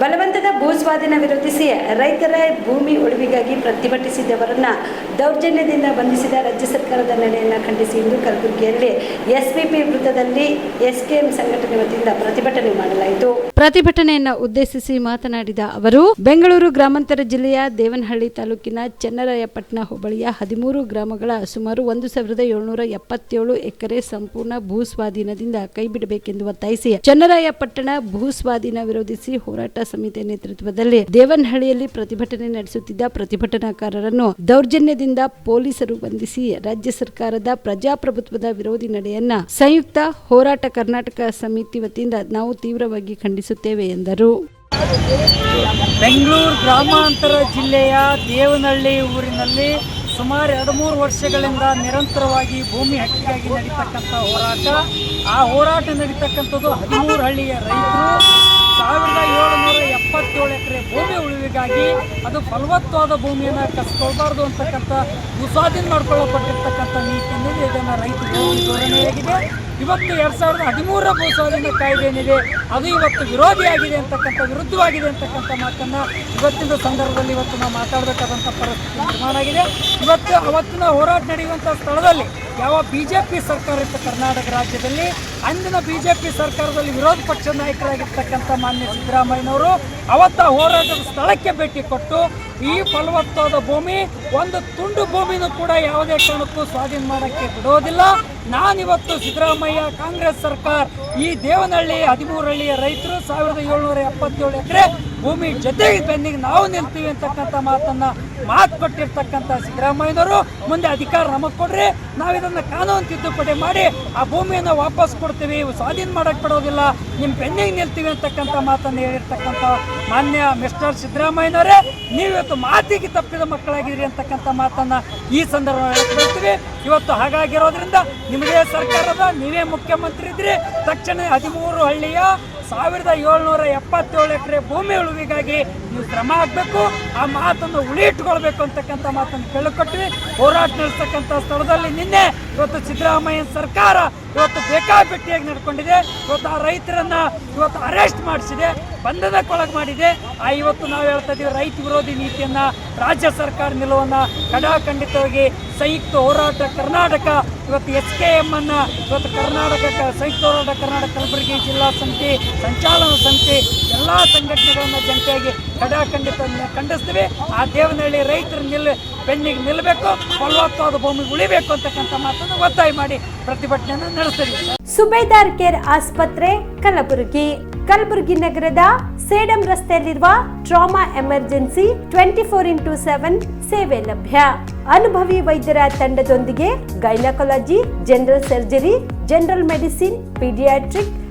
ಬಲವಂತದ ಭೂಸ್ವಾಧೀನ ವಿರೋಧಿಸಿ ರೈತರ ಭೂಮಿ ಉಳಿವಿಗಾಗಿ ಪ್ರತಿಭಟಿಸಿದವರನ್ನ ದೌರ್ಜನ್ಯದಿಂದ ಬಂಧಿಸಿದ ರಾಜ್ಯ ಸರ್ಕಾರದ ನಡೆಯನ್ನು ಖಂಡಿಸಿ ಇಂದು ಕಲಬುರಗಿಯಲ್ಲಿ ಎಸ್ಪಿಪಿ ವೃತ್ತದಲ್ಲಿ ಎಸ್ಕೆಎಂ ಸಂಘಟನೆ ವತಿಯಿಂದ ಪ್ರತಿಭಟನೆ ಮಾಡಲಾಯಿತು. ಪ್ರತಿಭಟನೆಯನ್ನ ಉದ್ದೇಶಿಸಿ ಮಾತನಾಡಿದ ಅವರು, ಬೆಂಗಳೂರು ಗ್ರಾಮಾಂತರ ಜಿಲ್ಲೆಯ ದೇವನಹಳ್ಳಿ ತಾಲೂಕಿನ ಚನ್ನರಾಯಪಟ್ಟಣ ಹೋಬಳಿಯ ಹದಿಮೂರು ಗ್ರಾಮಗಳ ಸುಮಾರು ಒಂದು ಸಾವಿರದ ಏಳ್ನೂರ ಎಪ್ಪತ್ತೇಳು ಎಕರೆ ಸಂಪೂರ್ಣ ಭೂ ಸ್ವಾಧೀನದಿಂದ ಕೈಬಿಡಬೇಕೆಂದು ಒತ್ತಾಯಿಸಿ ಚನ್ನರಾಯಪಟ್ಟಣ ಭೂ ಸ್ವಾಧೀನ ವಿರೋಧಿಸಿ ಹೋರಾಟ ಸಮಿತಿಯ ನೇತೃತ್ವದಲ್ಲಿ ದೇವನಹಳ್ಳಿಯಲ್ಲಿ ಪ್ರತಿಭಟನೆ ನಡೆಸುತ್ತಿದ್ದ ಪ್ರತಿಭಟನಾಕಾರರನ್ನು ದೌರ್ಜನ್ಯದಿಂದ ಪೊಲೀಸರು ಬಂಧಿಸಿ ರಾಜ್ಯ ಸರ್ಕಾರದ ಪ್ರಜಾಪ್ರಭುತ್ವದ ವಿರೋಧಿ ನಡೆಯನ್ನ ಸಂಯುಕ್ತ ಹೋರಾಟ ಕರ್ನಾಟಕ ಸಮಿತಿ ವತಿಯಿಂದ ನಾವು ತೀವ್ರವಾಗಿ ಖಂಡಿಸುತ್ತೇವೆ ಎಂದರು. ಬೆಂಗಳೂರು ಗ್ರಾಮಾಂತರ ಜಿಲ್ಲೆಯ ದೇವನಹಳ್ಳಿ ಊರಿನಲ್ಲಿ ಸುಮಾರು ಎರಡು ಮೂರು ವರ್ಷಗಳಿಂದ ನಿರಂತರವಾಗಿ ಭೂಮಿ ಹಕ್ಕಿಗಾಗಿ ನಡೀತಕ್ಕಂಥ ಹೋರಾಟ. ಆ ಹೋರಾಟ ನಡೀತಕ್ಕಂಥದ್ದು ಹದಿಮೂರು ಹಳ್ಳಿಯ ರೈತರು. ಸಾವಿರದ ಏಳುನೂರ ಎಪ್ಪತ್ತೇಳು ಎಕರೆ ಭೂಮಿ ಉಳಿವಿಗಾಗಿ ಅದು ಫಲವತ್ತಾದ ಭೂಮಿಯನ್ನು ಕಸ್ಕೊಳ್ಬಾರ್ದು ಅಂತಕ್ಕಂಥ ಉಸಾದಿನ ಮಾಡ್ಕೊಳ್ಳಲ್ಪಟ್ಟಿರ್ತಕ್ಕಂಥ ನೀತಿಯಲ್ಲಿ ಇದನ್ನು ರೈತರು ಧೋರಣೆಯಾಗಿದೆ ಇವತ್ತು ಎರಡು ಸಾವಿರದ ಹದಿಮೂರರ ಭೂಸ್ವಾಧೀನ ಕಾಯ್ದೆ ಏನಿದೆ ಅದು ಇವತ್ತು ವಿರೋಧಿಯಾಗಿದೆ ಅಂತಕ್ಕಂಥ, ವಿರುದ್ಧವಾಗಿದೆ ಅಂತಕ್ಕಂಥ ಮಾತನ್ನು ಇವತ್ತಿನ ಸಂದರ್ಭದಲ್ಲಿ ಇವತ್ತು ನಾವು ಮಾತಾಡಬೇಕಾದಂಥ ಪರಿಸ್ಥಿತಿ ನಿರ್ಮಾಣ ಆಗಿದೆ. ಇವತ್ತು ಅವತ್ತಿನ ಹೋರಾಟ ನಡೆಯುವಂಥ ಸ್ಥಳದಲ್ಲಿ ಯಾವ ಬಿ ಜೆ ಪಿ ಸರ್ಕಾರ ಇತ್ತು ಕರ್ನಾಟಕ ರಾಜ್ಯದಲ್ಲಿ, ಅಂದಿನ ಬಿ ಜೆ ಪಿ ಸರ್ಕಾರದಲ್ಲಿ ವಿರೋಧ ಪಕ್ಷ ನಾಯಕರಾಗಿರ್ತಕ್ಕಂಥ ಮಾನ್ಯ ಸಿದ್ದರಾಮಯ್ಯನವರು ಅವತ್ತ ಹೋರಾಟದ ಸ್ಥಳಕ್ಕೆ ಭೇಟಿ ಕೊಟ್ಟು ಈ ಫಲವತ್ತಾದ ಭೂಮಿ, ಒಂದು ತುಂಡು ಭೂಮಿನೂ ಕೂಡ ಯಾವುದೇ ಕಾರಣಕ್ಕೂ ಸ್ವಾಧೀನ ಮಾಡೋಕ್ಕೆ ಬಿಡೋದಿಲ್ಲ. ನಾನಿವತ್ತು ಸಿದ್ದರಾಮಯ್ಯ ಕಾಂಗ್ರೆಸ್ ಸರ್ಕಾರ, ಈ ದೇವನಹಳ್ಳಿ ಹದಿಮೂರು ಹಳ್ಳಿಯ ರೈತರು ಸಾವಿರದ ಏಳ್ನೂರ ಎಪ್ಪತ್ತೇಳು ಎಕರೆ ಭೂಮಿ ಜೊತೆಗೆ ಬೆನ್ನಿಗೆ ನಾವು ನಿಲ್ತೀವಿ ಅಂತಕ್ಕಂಥ ಮಾತನ್ನ ಮಾತು ಕೊಟ್ಟಿರ್ತಕ್ಕಂಥ ಸಿದ್ದರಾಮಯ್ಯನವರು ಮುಂದೆ ಅಧಿಕಾರ ನಮಗೆ ಕೊಡ್ರಿ. ನಾವು ಇದನ್ನು ಕಾನೂನು ತಿದ್ದುಪಡಿ ಮಾಡಿ ಆ ಭೂಮಿಯನ್ನು ವಾಪಸ್ ಕೊಡ್ತೀವಿ. ಸ್ವಾಧೀನ ಮಾಡಕ್ಕೆ ಬಿಡೋದಿಲ್ಲ ನಿಮ್ಮ ಬೆನ್ನಿಗೆ ನಿಲ್ತೀವಿ ಅಂತಕ್ಕಂಥ ಮಾತನ್ನು ಹೇಳಿರ್ತಕ್ಕಂಥ ಮಾನ್ಯ ಮಿಸ್ಟರ್ ಸಿದ್ದರಾಮಯ್ಯನವರೇ, ನೀವಿವತ್ತು ಮಾತಿಗೆ ತಪ್ಪಿದ ಮಕ್ಕಳಾಗಿದ್ರಿ ಅಂತಕ್ಕಂಥ ಮಾತನ್ನು ಈ ಸಂದರ್ಭದಲ್ಲಿ ಹೇಳ್ತೀವಿ ಇವತ್ತು ಹಾಗಾಗಿರೋದ್ರಿಂದ ನಿಮ್ಮದೇ ಸರ್ಕಾರದ, ನೀವೇ ಮುಖ್ಯಮಂತ್ರಿ ಇದ್ರಿ. ತಕ್ಷಣ ಹದಿಮೂರು ಹಳ್ಳಿಯ ಸಾವಿರದ ಏಳ್ನೂರ ಎಪ್ಪತ್ತೇಳು ಎಕರೆ ಭೂಮಿ ಉಳುವಿಗಾಗಿ ನೀವು ಕ್ರಮ ಆಗಬೇಕು. ಆ ಮಾತನ್ನು ಉಳಿಯಿಟ್ಕೊಳ್ಬೇಕು ಅಂತಕ್ಕಂಥ ಮಾತನ್ನು ಕೇಳಿಕೊಟ್ವಿ. ಹೋರಾಟ ನಡೆಸ್ತಕ್ಕಂಥ ಸ್ಥಳದಲ್ಲಿ ನಿನ್ನೆ ಇವತ್ತು ಸಿದ್ದರಾಮಯ್ಯ ಸರ್ಕಾರ ಇವತ್ತು ಬೇಕಾಬಿಟ್ಟಿಯಾಗಿ ನಡ್ಕೊಂಡಿದೆ. ಇವತ್ತು ಆ ರೈತರನ್ನ ಇವತ್ತು ಅರೆಸ್ಟ್ ಮಾಡಿಸಿದೆ ಬಂಧನಕ್ಕೊಳಗೆ ಮಾಡಿದೆ. ಆ ಇವತ್ತು ನಾವು ಹೇಳ್ತಾ ಇದ್ದೀವಿ ರೈತ ವಿರೋಧಿ ನೀತಿಯನ್ನ ರಾಜ್ಯ ಸರ್ಕಾರ ನಿಲುವನ್ನ ಕಡಾಖಂಡಿತವಾಗಿ ಸಂಯುಕ್ತ ಹೋರಾಟ ಕರ್ನಾಟಕ, ಇವತ್ತು ಎಸ್ ಕೆ ಎಂ ಅನ್ನ ಇವತ್ತು ಕರ್ನಾಟಕ ಸಂಯುಕ್ತ ಹೋರಾಟ ಕರ್ನಾಟಕ ಕಲಬುರಗಿ ಜಿಲ್ಲಾ ಸಮಿತಿ, ಸಂಚಾಲನ ಸಮಿತಿ ಎಲ್ಲ ಸಂಘಟನೆಗಳನ್ನು ಜಂಟಿಯಾಗಿ ಕಡಾಖಂಡಿತ ಖಂಡಿಸ್ತೀವಿ. ಆ ದೇವನಹಳ್ಳಿ ರೈತರು ನಿಲ್, ಬೆನ್ನಿಗೆ ನಿಲ್ಲಬೇಕು ಫಲವತ್ತಾದ ಭೂಮಿ ಉಳಿಬೇಕು ಅಂತಕ್ಕಂಥ ಮಾತನ್ನು ಒತ್ತಾಯ ಮಾಡಿ ಪ್ರತಿಭಟನೆಯನ್ನು ನಡೆಸ್ತೀವಿ. ಸುಬೇದಾರ್ ಕೇರ್ ಆಸ್ಪತ್ರೆ, ಕಲಬುರಗಿ. ಕಲಬುರಗಿ ನಗರದ ಸೇಡಂ ರಸ್ತೆಯಲ್ಲಿರುವ trauma emergency twenty four into seven ಸೇವೆ ಲಭ್ಯ. ಅನುಭವಿ ವೈದ್ಯರ ತಂಡದೊಂದಿಗೆ gynaecology, general surgery, general medicine, paediatric